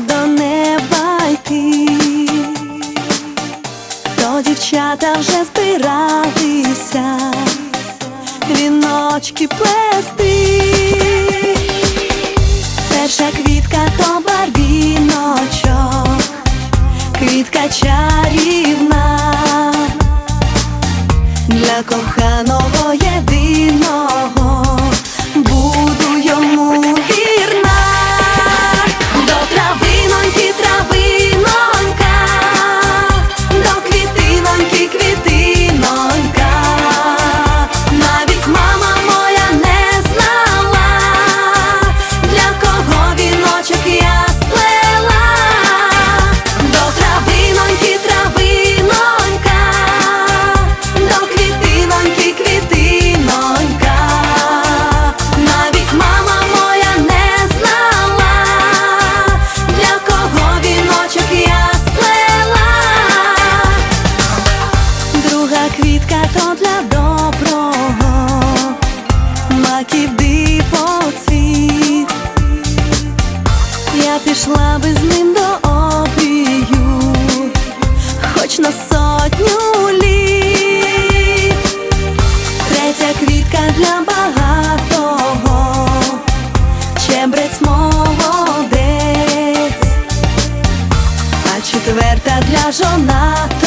до неба йти, то дівчата вже збиралися, віночки плести, перша квітка то барвіночок, квітка чарівна для кохання. Пішла би з ним до обію, хоч на сотню літ. Третя квітка для багатого, чебрець молодець, а четверта для жонатого,